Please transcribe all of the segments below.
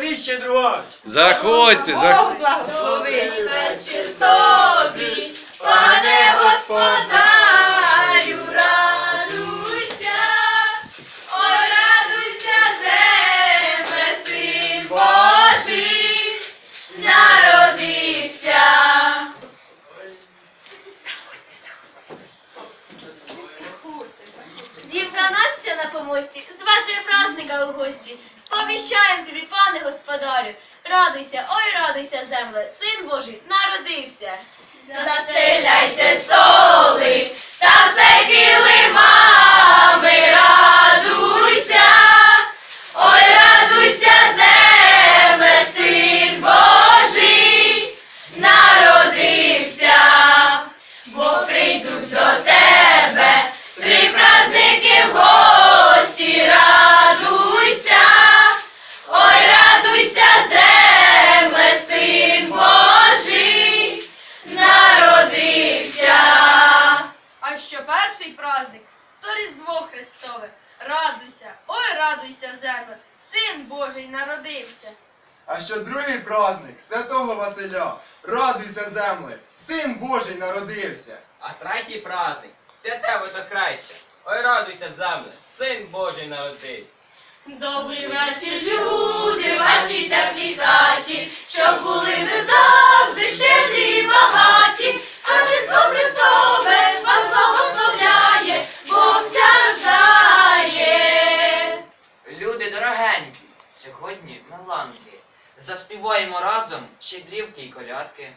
тобі щедрувати. Заходьте, Бог заходьте. благословить. Тобі, пане господарю, господарю. Радуйся, ой, радуйся, земле, син Божий народився. Заселяйте син Божий народився. А що другий праздник святого Василя, радуйся земле, син Божий народився. А третій праздник святе водохреща. Ой, радуйся, земле, син Божий народився. Добрий Вечір, люди, ваші теплі хаті, щоб були ви Заспіваємо разом щедрівки і колядки.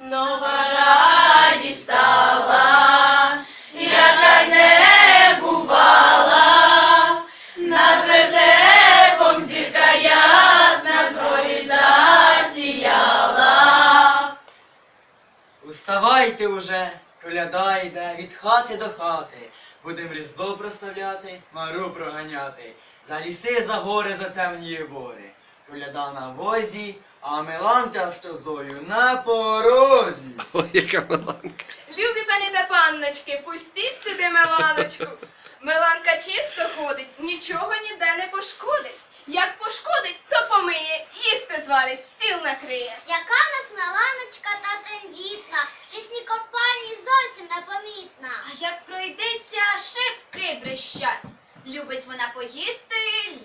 Нова радість стала, яка й не бувала, над вертепом зірка ясна зорі засіяла. Уставайте уже, коляда йде від хати до хати. Будем різдво проставляти, мару проганяти. За ліси, за гори, за темні бори. Коляда на возі, а Миланка з козою на порозі. Ой, яка Миланка. Любі пані та панночки, пустіть сюди Миланочку. Миланка чисто ходить, нічого ніде не пошкодить. Як пошкодить, то помиє, їсти зварить, стіл накриє. Яка в нас Меланочка та тендітна, в чесній компанії зовсім непомітна. А як пройдеться, шибки брещать. Любить вона поїсти,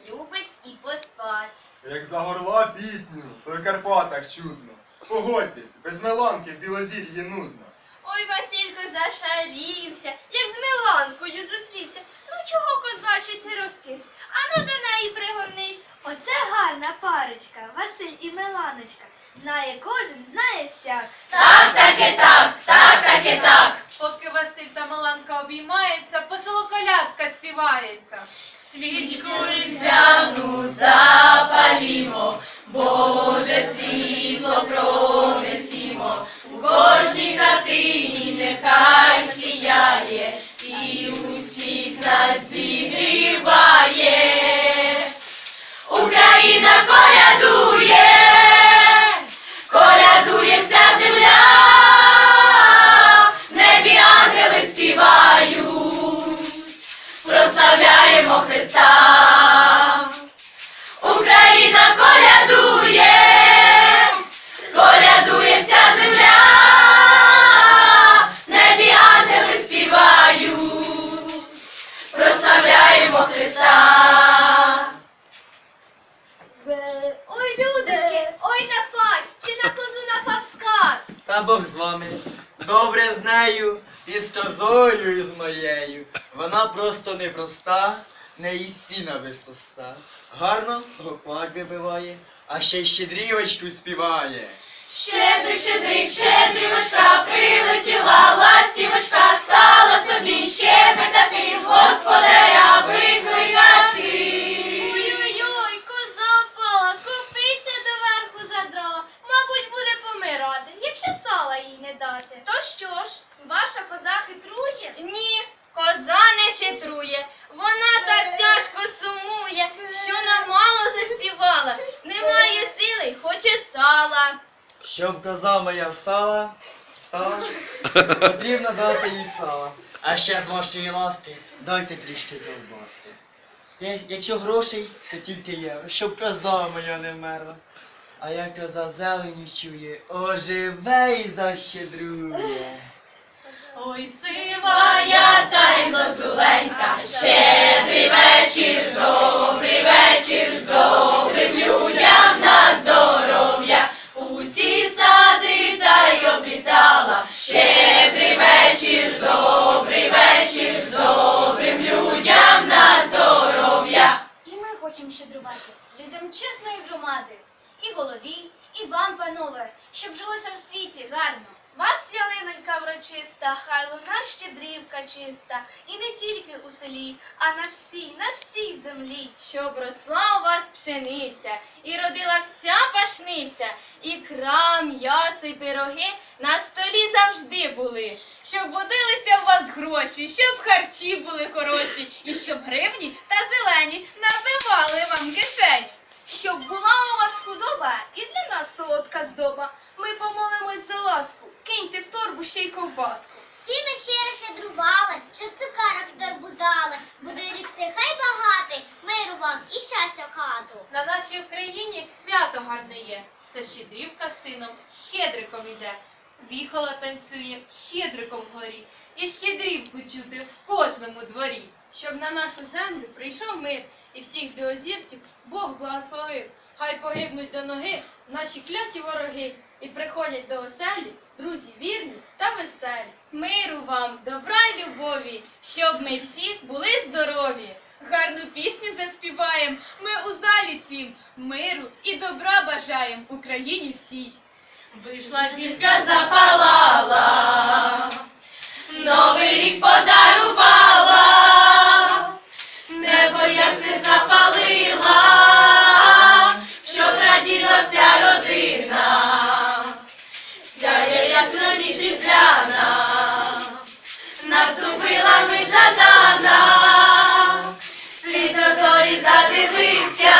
любить і поспать. Як загорла пісню, то в Карпатах чудно. Погодьтесь, без Меланки в Білозір'ї нудно. Ой, Василько зашарівся, як з Миланкою зустрівся. Ну чого козачить не розкис? Ану до неї пригорнись. Оце гарна парочка, Василь і Меланочка. Знає кожен, знає всяк. Так, так і так, так, так і так. Поки Василь та Маланка обіймаються, по селу колядка співається. Свічку зігріває. Україна колядує, колядує вся земля, небі ангели співають прославляємо Христа. Україна колядує, Та Бог з вами. Добре з нею, і з козою, і з моєю. Вона просто непроста, не і сіна вистоста. Гарно гопак вибиває, а ще й щедрівочку співає. Щедрик, щедрик, щедрівочка, прилетіла ластівочка, Щоб коза моя всала, встала, потрібно дати їй сала. А ще з вашої ласки дайте трішки ковбаски. Я- Якщо грошей, то тільки євро, щоб коза моя не вмерла. А як коза зеленю чує, оживе і защедрує. Ой, Моя та й зозуленька, щедрий вечір, добрий вечір, з добрим людям на здоров'я. Щедрівка чиста, і не тільки у селі, а на всій, на всій землі. Щоб росла у вас пшениця, і родила вся пашниця, крам, м'ясо й пироги на столі завжди були. Щоб водилися у вас гроші, щоб харчі були хороші, і щоб гривні Це щедрівка з сином, щедриком іде. Віхола танцює, щедриком горі. І щедрівку чути в кожному дворі. Щоб на нашу землю прийшов мир, і всіх білозірців Бог благословив. Хай погибнуть до ноги наші кляті вороги, і приходять до оселі друзі вірні та веселі. Миру вам, добра й любові, щоб ми всі були здорові. Гарну пісню заспіваєм, ми у залі цім бажаєм Україні всій. Вийшла зірка запалала, Новий рік подарувала, небо ясне запалила, щоб раділа вся родина, сяє ясно ніч різдвяна, наступила ми жадана, світ зорі задивився,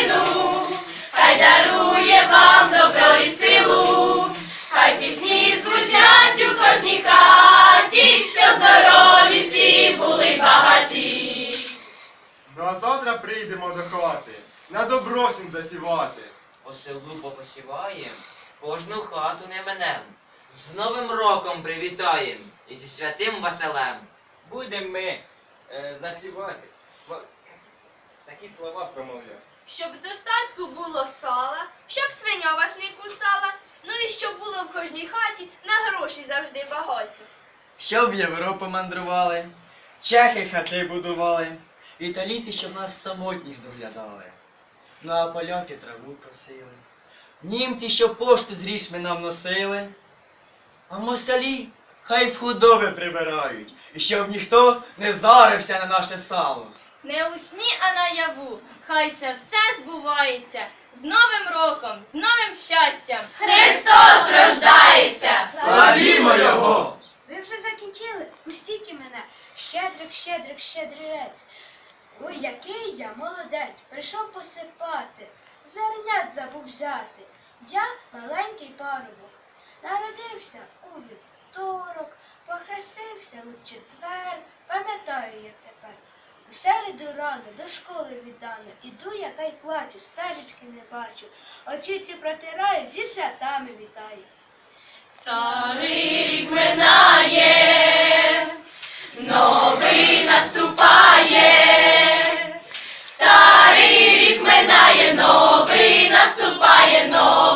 Україну, хай дарує вам добро і силу, хай пісні звучать у кожній хаті, щоб здорові всі були багаті. Ну а завтра прийдемо до хати, на добро всім засівати. По селу попосіваєм, кожну хату не менем. З Новим роком привітаєм і зі святим Василем. Будемо ми е, засівати. Такі слова промовляю. Щоб достатку було сала, щоб свиня вас не кусала, ну і щоб було в кожній хаті на гроші завжди багаті. Щоб Європу мандрували, чехи хати будували, італійці, щоб нас самотніх доглядали. Ну а поляки траву просили. Німці, щоб пошту з річми нам носили. А москалі хай в худоби прибирають, і щоб ніхто не зарився на наше сало. Не у сні, а наяву, хай це все збувається. З Новим роком, з новим щастям. Христос рождається! Славімо його! Ви вже закінчили? Пустіть і мене. Щедрик, щедрик, щедрівець. Ой, який я молодець, прийшов посипати. Зернят забув взяти. Я маленький парубок. Народився у вівторок, похрестився у четвер. Пам'ятаю я тепер. У середу рано до школи віддано. Іду я та й плачу, стежечки не бачу. Очіці протираю, зі святами вітаю. Старий рік минає, новий наступає. Старий рік минає, новий наступає, новий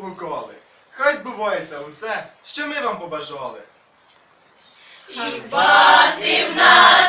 погукали? Хай збувається усе, що ми вам побажали. І в нас